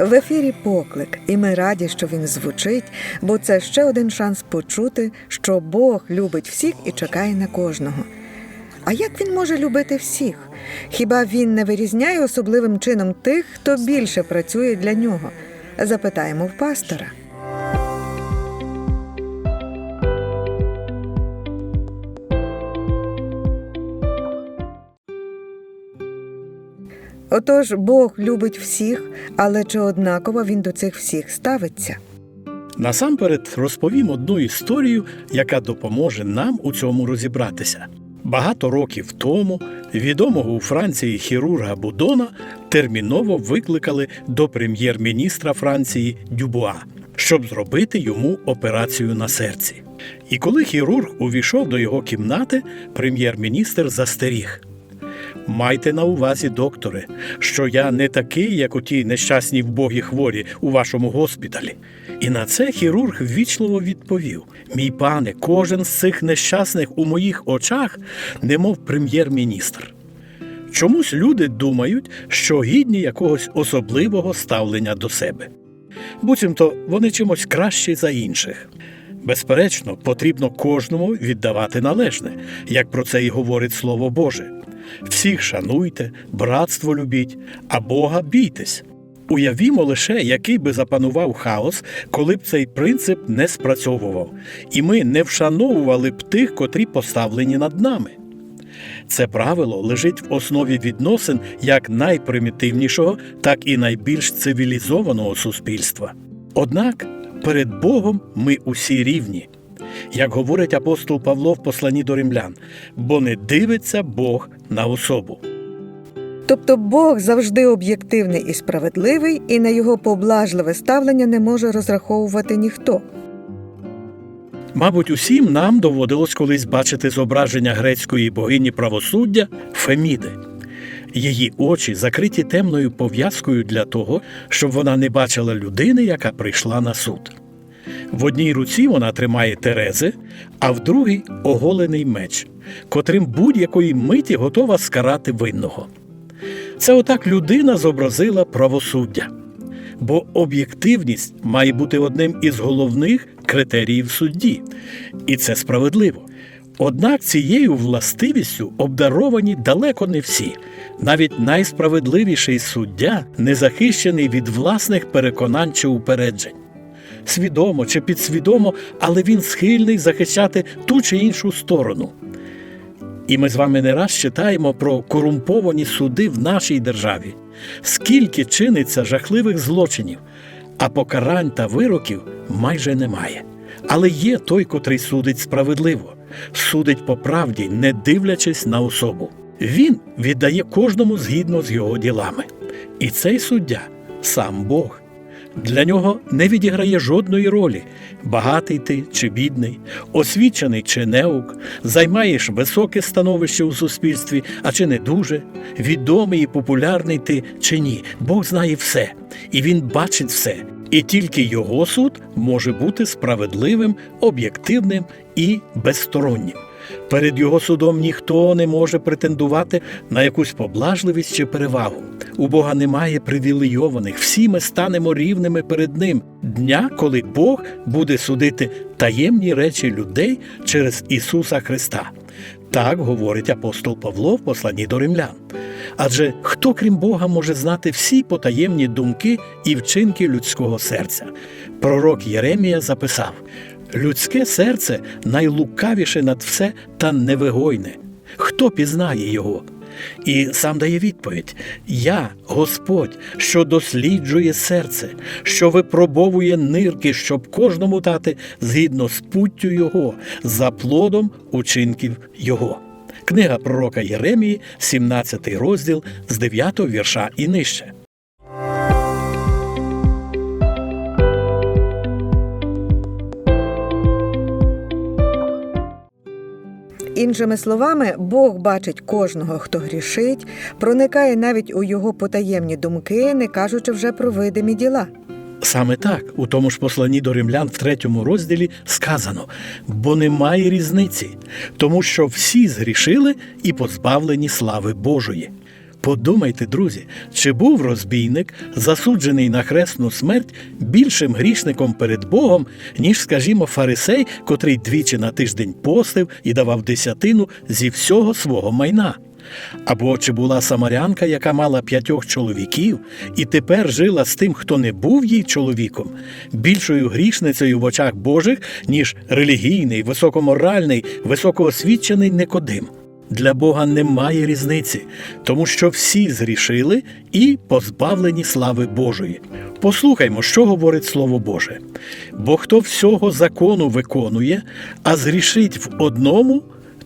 В ефірі поклик, і ми раді, що він звучить, бо це ще один шанс почути, що Бог любить всіх і чекає на кожного. А як він може любити всіх? Хіба він не вирізняє особливим чином тих, хто більше працює для нього? Запитаємо в пастора. Отож, Бог любить всіх, але чи однаково він до цих всіх ставиться? Насамперед розповім одну історію, яка допоможе нам у цьому розібратися. Багато років тому відомого у Франції хірурга Будона терміново викликали до прем'єр-міністра Франції Дюбуа, щоб зробити йому операцію на серці. І коли хірург увійшов до його кімнати, прем'єр-міністр застеріг. Майте на увазі, докторе, що я не такий, як оті нещасні вбогі хворі у вашому госпіталі. І на це хірург ввічливо відповів: Мій пане, кожен з цих нещасних у моїх очах, немов прем'єр-міністр. Чомусь люди думають, що гідні якогось особливого ставлення до себе. Буцімто вони чимось кращі за інших. Безперечно, потрібно кожному віддавати належне, як про це і говорить Слово Боже. Всіх шануйте, братство любіть, а Бога бійтесь. Уявімо лише, який би запанував хаос, коли б цей принцип не спрацьовував, і ми не вшановували б тих, котрі поставлені над нами. Це правило лежить в основі відносин як найпримітивнішого, так і найбільш цивілізованого суспільства. Однак перед Богом ми усі рівні. Як говорить апостол Павло в посланні до римлян, бо не дивиться Бог на особу. Тобто Бог завжди об'єктивний і справедливий, і на його поблажливе ставлення не може розраховувати ніхто. Мабуть, усім нам доводилось колись бачити зображення грецької богині правосуддя Феміди. Її очі закриті темною пов'язкою для того, щоб вона не бачила людини, яка прийшла на суд. В одній руці вона тримає терези, а в другій оголений меч, котрим будь-якої миті готова скарати винного. Це отак людина зобразила правосуддя. Бо об'єктивність має бути одним із головних критеріїв судді, і це справедливо. Однак цією властивістю обдаровані далеко не всі. Навіть найсправедливіший суддя не захищений від власних переконань чи упереджень. Свідомо чи підсвідомо, але він схильний захищати ту чи іншу сторону. І ми з вами не раз читаємо про корумповані суди в нашій державі, скільки чиниться жахливих злочинів, а покарань та вироків майже немає. Але є той, котрий судить справедливо, судить по правді, не дивлячись на особу. Він віддає кожному згідно з його ділами. І цей суддя сам Бог. Для нього не відіграє жодної ролі, багатий ти чи бідний, освічений чи неук, займаєш високе становище у суспільстві, а чи не дуже, відомий і популярний ти чи ні. Бог знає все, і він бачить все. І тільки його суд може бути справедливим, об'єктивним і безстороннім. Перед його судом ніхто не може претендувати на якусь поблажливість чи перевагу. У Бога немає привілейованих, всі ми станемо рівними перед Ним дня, коли Бог буде судити таємні речі людей через Ісуса Христа. Так говорить апостол Павло в посланні до римлян. Адже хто, крім Бога, може знати всі потаємні думки і вчинки людського серця? Пророк Єремія записав: людське серце найлукавіше над все та невигойне. Хто пізнає його? І сам дає відповідь: Я, Господь, що досліджує серце, що випробовує нирки, щоб кожному дати згідно з путтю Його, за плодом учинків Його. Книга пророка Єремії, 17 розділ з 9 вірша і нижче. Іншими словами, Бог бачить кожного, хто грішить, проникає навіть у його потаємні думки, не кажучи вже про видимі діла. Саме так, у тому ж посланні до римлян в третьому розділі сказано: бо немає різниці, тому що всі згрішили і позбавлені слави Божої. Подумайте, друзі, чи був розбійник, засуджений на хресну смерть, більшим грішником перед Богом, ніж, скажімо, фарисей, котрий двічі на тиждень постив і давав десятину зі всього свого майна? Або чи була самарянка, яка мала п'ятьох чоловіків, і тепер жила з тим, хто не був їй чоловіком, більшою грішницею в очах Божих, ніж релігійний, високоморальний, високоосвічений Никодим? Для Бога немає різниці, тому що всі зрішили і позбавлені слави Божої. Послухаймо, що говорить Слово Боже. Бо хто всього закону виконує, а зрішить в одному,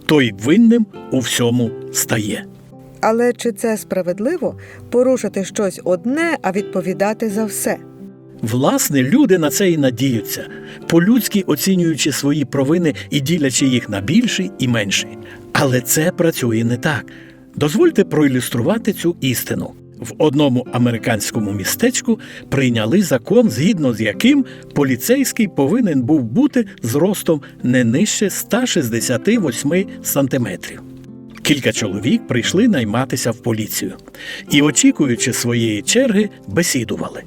той винним у всьому стає. Але чи це справедливо порушити щось одне, а відповідати за все? Власне, люди на це і надіються, по-людськи оцінюючи свої провини і ділячи їх на більші і менші. Але це працює не так. Дозвольте проілюструвати цю істину. В одному американському містечку прийняли закон, згідно з яким поліцейський повинен був бути зростом не нижче 168 сантиметрів. Кілька чоловік прийшли найматися в поліцію і, очікуючи своєї черги, бесідували.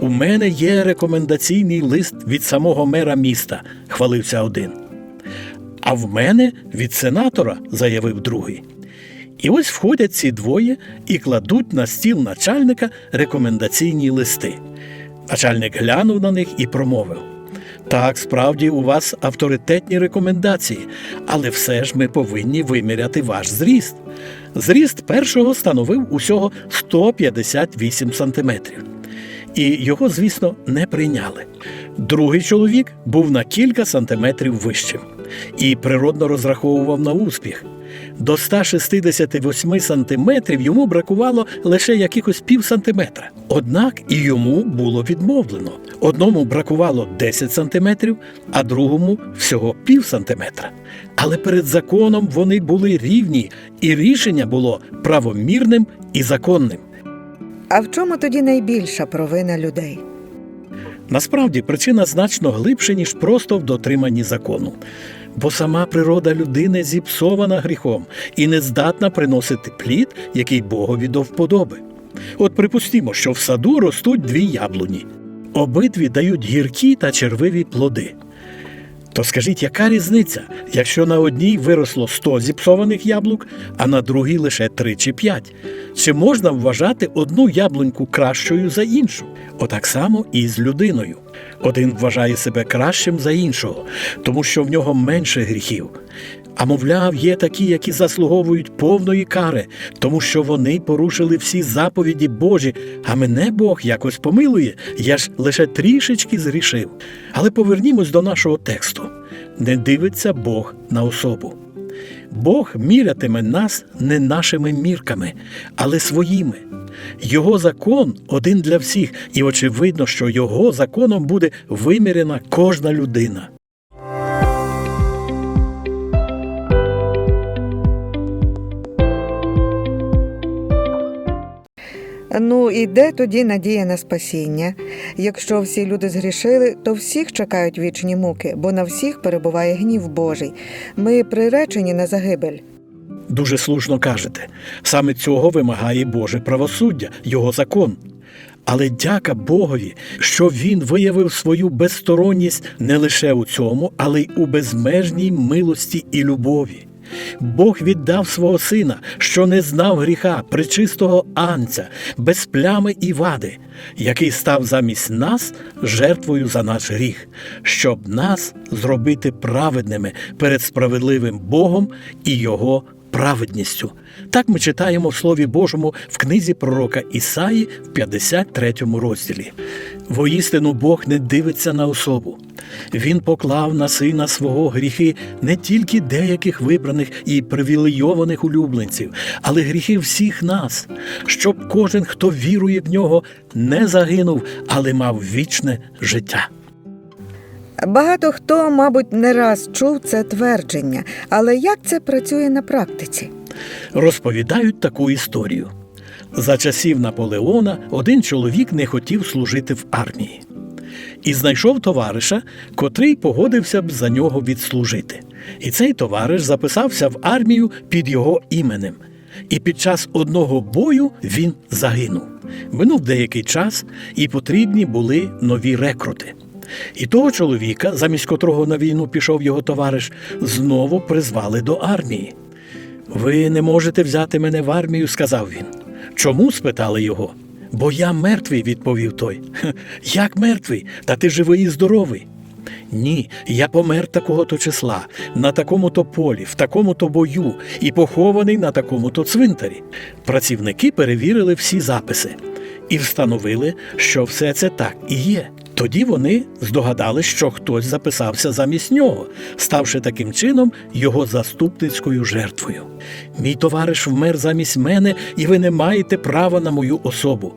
У мене є рекомендаційний лист від самого мера міста, хвалився один. А в мене від сенатора, заявив другий. І ось входять ці двоє і кладуть на стіл начальника рекомендаційні листи. Начальник глянув на них і промовив: Так, справді у вас авторитетні рекомендації, але все ж ми повинні виміряти ваш зріст. Зріст першого становив усього 158 сантиметрів і його, звісно, не прийняли. Другий чоловік був на кілька сантиметрів вищим і природно розраховував на успіх. До 168 сантиметрів йому бракувало лише якихось пів сантиметра. Однак і йому було відмовлено. Одному бракувало 10 сантиметрів, а другому всього пів сантиметра. Але перед законом вони були рівні, і рішення було правомірним і законним. А в чому тоді найбільша провина людей? Насправді причина значно глибше, ніж просто в дотриманні закону. Бо сама природа людини зіпсована гріхом і не здатна приносити плід, який Богові до вподоби. От припустімо, що в саду ростуть дві яблуні. Обидві дають гіркі та червиві плоди. То скажіть, яка різниця, якщо на одній виросло 100 зіпсованих яблук, а на другій лише 3 чи 5? Чи можна вважати одну яблуньку кращою за іншу? Отак само і з людиною. Один вважає себе кращим за іншого, тому що в нього менше гріхів. А мовляв, є такі, які заслуговують повної кари, тому що вони порушили всі заповіді Божі, а мене Бог якось помилує, я ж лише трішечки зрішив. Але повернімось до нашого тексту. Не дивиться Бог на особу. Бог мірятиме нас не нашими мірками, але своїми. Його закон один для всіх, і очевидно, що його законом буде вимірена кожна людина. Ну і де тоді надія на спасіння? Якщо всі люди згрішили, то всіх чекають вічні муки, бо на всіх перебуває гнів Божий. Ми приречені на загибель. Дуже слушно кажете. Саме цього вимагає Боже правосуддя, його закон. Але дяка Богові, що він виявив свою безсторонність не лише у цьому, але й у безмежній милості і любові. Бог віддав свого сина, що не знав гріха, причистого анця, без плями і вади, який став замість нас жертвою за наш гріх, щоб нас зробити праведними перед справедливим Богом і Його праведністю. Так ми читаємо в Слові Божому в книзі пророка Ісаї в 53 розділі. Воістину Бог не дивиться на особу. Він поклав на сина свого гріхи не тільки деяких вибраних і привілейованих улюбленців, але гріхи всіх нас, щоб кожен, хто вірує в нього, не загинув, але мав вічне життя. Багато хто, мабуть, не раз чув це твердження, але як це працює на практиці? Розповідають таку історію. За часів Наполеона один чоловік не хотів служити в армії і знайшов товариша, котрий погодився б за нього відслужити. І цей товариш записався в армію під його іменем. і під час одного бою він загинув. Минув деякий час, і потрібні були нові рекрути. І того чоловіка, замість котрого на війну пішов його товариш, знову призвали до армії. Ви не можете взяти мене в армію, сказав він. Чому? спитали його. Бо я мертвий, відповів той. Як мертвий? Та ти живий і здоровий. Ні, я помер такого-то числа, на такому-то полі, в такому-то бою і похований на такому-то цвинтарі. Працівники перевірили всі записи і встановили, що все це так і є. Тоді вони здогадались, що хтось записався замість нього, ставши таким чином його заступницькою жертвою. Мій товариш вмер замість мене, і ви не маєте права на мою особу.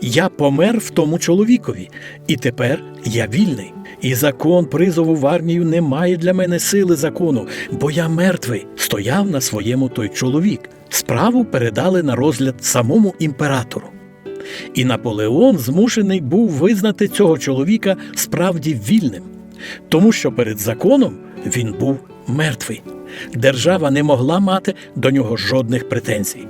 Я помер в тому чоловікові, і тепер я вільний. І закон призову в армію не має для мене сили закону, бо я мертвий, стояв на своєму той чоловік. Справу передали на розгляд самому імператору. І Наполеон змушений був визнати цього чоловіка справді вільним, тому що перед законом він був мертвий. Держава не могла мати до нього жодних претензій.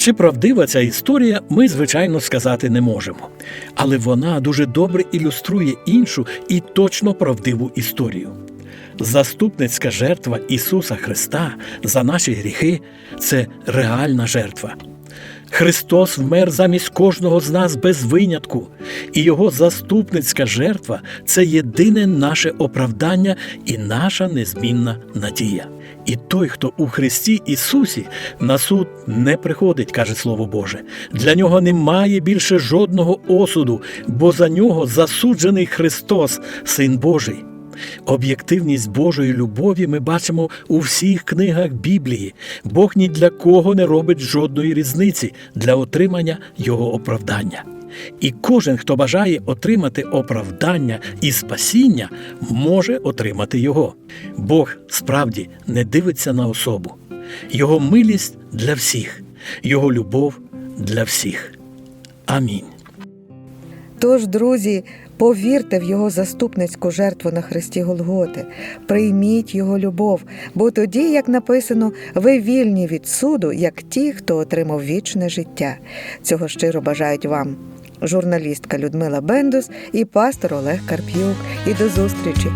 Чи правдива ця історія, ми, звичайно, сказати не можемо. Але вона дуже добре ілюструє іншу і точно правдиву історію. Заступницька жертва Ісуса Христа за наші гріхи це реальна жертва. Христос вмер замість кожного з нас без винятку, і Його заступницька жертва це єдине наше оправдання і наша незмінна надія. І той, хто у Христі Ісусі на суд не приходить, каже Слово Боже. Для нього немає більше жодного осуду, бо за нього засуджений Христос, Син Божий. Об'єктивність Божої любові ми бачимо у всіх книгах Біблії. Бог ні для кого не робить жодної різниці для отримання Його оправдання. І кожен, хто бажає отримати оправдання і спасіння, може отримати його. Бог справді не дивиться на особу. Його милість для всіх, Його любов для всіх. Амінь. Тож, друзі, повірте в його заступницьку жертву на хресті Голготи, прийміть його любов, бо тоді, як написано, ви вільні від суду, як ті, хто отримав вічне життя. Цього щиро бажають вам. Журналістка Людмила Бендус і пастор Олег Карп'юк. І до зустрічі!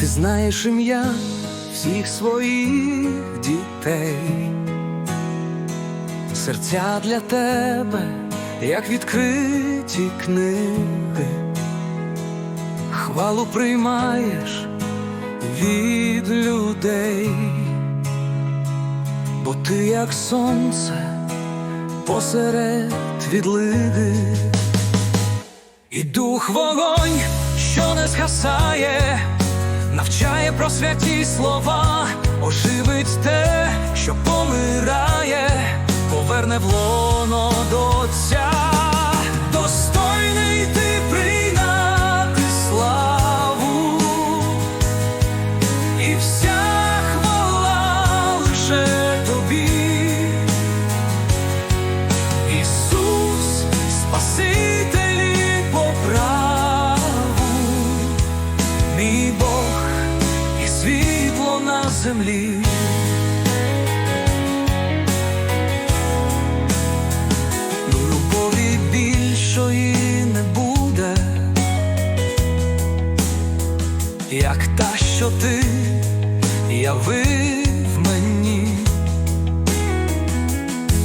Ти знаєш ім'я всіх своїх дітей, серця для тебе, як відкриті книги, хвалу приймаєш від людей, бо ти як сонце посеред відлиги. І дух вогонь, що не згасає, навчає про святі слова, оживить те, що помирає, поверне в лоно до Отця. Землі. Ну, Любові більшої не буде, як та, що ти явив мені.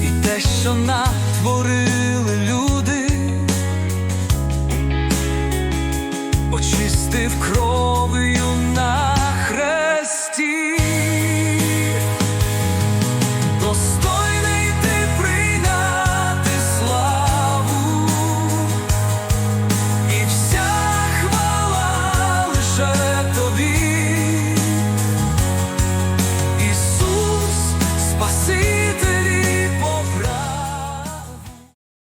І те, що натворили люди, очистив кров'ю